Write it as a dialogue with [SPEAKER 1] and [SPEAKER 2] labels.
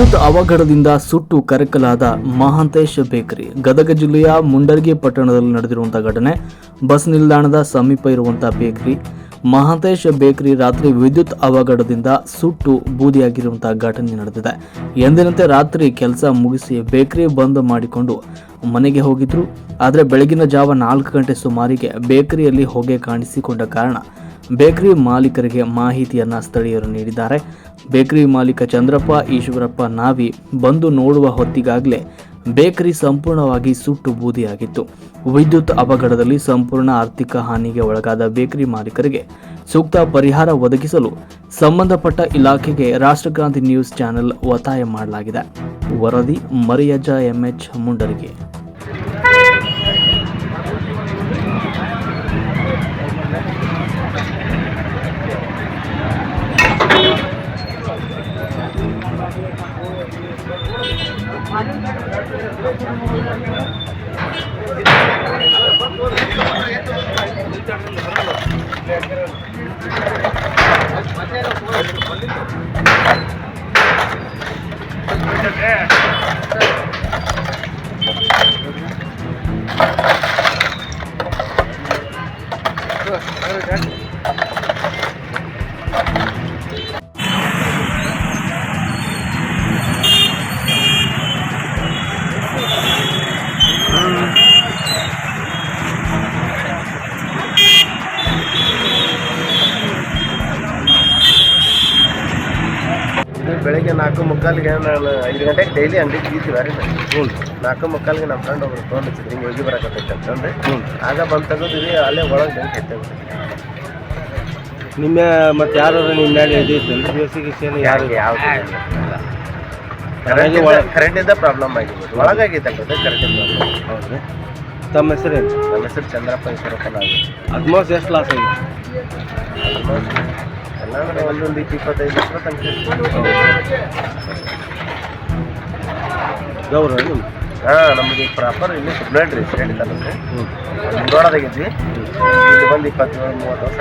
[SPEAKER 1] ವಿದ್ಯುತ್ ಅವಘಡದಿಂದ ಸುಟ್ಟು ಕರಕಲಾದ ಮಹಾಂತೇಶ್ ಬೇಕರಿ. ಗದಗ ಜಿಲ್ಲೆಯ ಮುಂಡರ್ಗಿ ಪಟ್ಟಣದಲ್ಲಿ ನಡೆದಿರುವಂತಹ ಘಟನೆ. ಬಸ್ ನಿಲ್ದಾಣದ ಸಮೀಪ ಇರುವಂತಹ ಬೇಕರಿ. ಮಹಾಂತೇಶ್ ಬೇಕರಿ ರಾತ್ರಿ ವಿದ್ಯುತ್ ಅವಘಡದಿಂದ ಸುಟ್ಟು ಬೂದಿಯಾಗಿರುವಂತಹ ಘಟನೆ ನಡೆದಿದೆ. ಎಂದಿನಂತೆ ರಾತ್ರಿ ಕೆಲಸ ಮುಗಿಸಿ ಬೇಕರಿ ಬಂದ್ ಮಾಡಿಕೊಂಡು ಮನೆಗೆ ಹೋಗಿದ್ರು. ಆದರೆ ಬೆಳಗಿನ ಜಾವ ನಾಲ್ಕು ಗಂಟೆ ಸುಮಾರಿಗೆ ಬೇಕರಿಯಲ್ಲಿ ಹೊಗೆ ಕಾಣಿಸಿಕೊಂಡ ಕಾರಣ ಬೇಕರಿ ಮಾಲೀಕರಿಗೆ ಮಾಹಿತಿಯನ್ನು ಸ್ಥಳೀಯರು ನೀಡಿದ್ದಾರೆ. ಬೇಕರಿ ಮಾಲೀಕ ಚಂದ್ರಪ್ಪ, ಈಶ್ವರಪ್ಪ ನಾವಿ ಬಂದು ನೋಡುವ ಹೊತ್ತಿಗಾಗಲೇ ಬೇಕರಿ ಸಂಪೂರ್ಣವಾಗಿ ಸುಟ್ಟು ಬೂದಿಯಾಗಿತ್ತು. ವಿದ್ಯುತ್ ಅಪಘಡದಲ್ಲಿ ಸಂಪೂರ್ಣ ಆರ್ಥಿಕ ಹಾನಿಗೆ ಒಳಗಾದ ಬೇಕರಿ ಮಾಲೀಕರಿಗೆ ಸೂಕ್ತ ಪರಿಹಾರ ಒದಗಿಸಲು ಸಂಬಂಧಪಟ್ಟ ಇಲಾಖೆಗೆ ರಾಷ್ಟ್ರಕ್ರಾಂತಿ ನ್ಯೂಸ್ ಚಾನೆಲ್ ಒತ್ತಾಯ ಮಾಡಲಾಗಿದೆ. ವರದಿ, Mariyajja, MH, Mundargi.
[SPEAKER 2] Good. Better, better. ಬೆಳಿಗ್ಗೆ ನಾಲ್ಕು ಮುಕ್ಕಾಲಿಗೆ ನಾನು ಐದು ಗಂಟೆಗೆ ಡೈಲಿ ಅಂಗಡಿಗೆ ಇದ್ದೀವಿ ರೀ ಹ್ಞೂ ನಾಲ್ಕು ಮುಕ್ಕಾಲಿಗೆ ನಮ್ಮ ಫ್ರೆಂಡ್ ಒಬ್ಬರು ಫೋನ್ ಹಚ್ಚಿದ್ರು ಹಿಂಗೆ ಹೋಗಿ ಬರಕತ್ತೈತೆ ಅಂತಂದ್ರೆ ಆಗ ಬಂದು ತೆಗೆದ್ವಿ ಅಲ್ಲೇ ಒಳಗೆ ಬೆಂಕಿ ಹತ್ತೇವೆ
[SPEAKER 3] ನಿಮ್ಮ ಮತ್ತೆ ಯಾರು ನಿಮ್ಮ ಮೇಲೆ ಇದಿತ್ತು ಬೇಸಿಗೆ ಯಾರು
[SPEAKER 2] ಯಾವುದು ಯಾವ್ದು
[SPEAKER 3] ಹಾಗಾಗಿ ಒಳ-
[SPEAKER 2] ಕರೆಂಟಿಂದ ಪ್ರಾಬ್ಲಮ್ ಆಗಿರ್ಬೋದು. ಒಳಗಾಗೈತಲ್ಲ ಅದು ಕರೆಂಟಿಂದ ಪ್ರಾಬ್ಲಮ್
[SPEAKER 3] ಹೌದು ತಮ್ಮ ಹೆಸರು
[SPEAKER 2] ನಮ್ಮ ಹೆಸರು ಚಂದ್ರಪ್ಪ ಹೆಸರು
[SPEAKER 3] ಅದ್ಮೋಸ್ ಎಷ್ಟು ಲಾಸ್ ಆಗಿದೆ?
[SPEAKER 2] ಎಲ್ಲ ಕಡೆ ಒಂದೊಂದು ಇಪ್ಪ ಇಪ್ಪತ್ತೈದು ಹತ್ರ ತನಕ
[SPEAKER 3] ಗೌರವ ನಿಮ್ಮ
[SPEAKER 2] ಹಾಂ ನಮಗೆ ಪ್ರಾಪರ್ ಇಲ್ಲಿ ಸುಬ್ನಾಡ್ ರೀ ಶ್ರೇಣಿ ನಮಗೆ
[SPEAKER 3] ಹ್ಞೂ
[SPEAKER 2] ಮುಂಡೋಡದಾಗಿದ್ವಿ ಇಲ್ಲಿ ಬಂದು ಇಪ್ಪತ್ತೇಳು ಮೂವತ್ತು ವರ್ಷ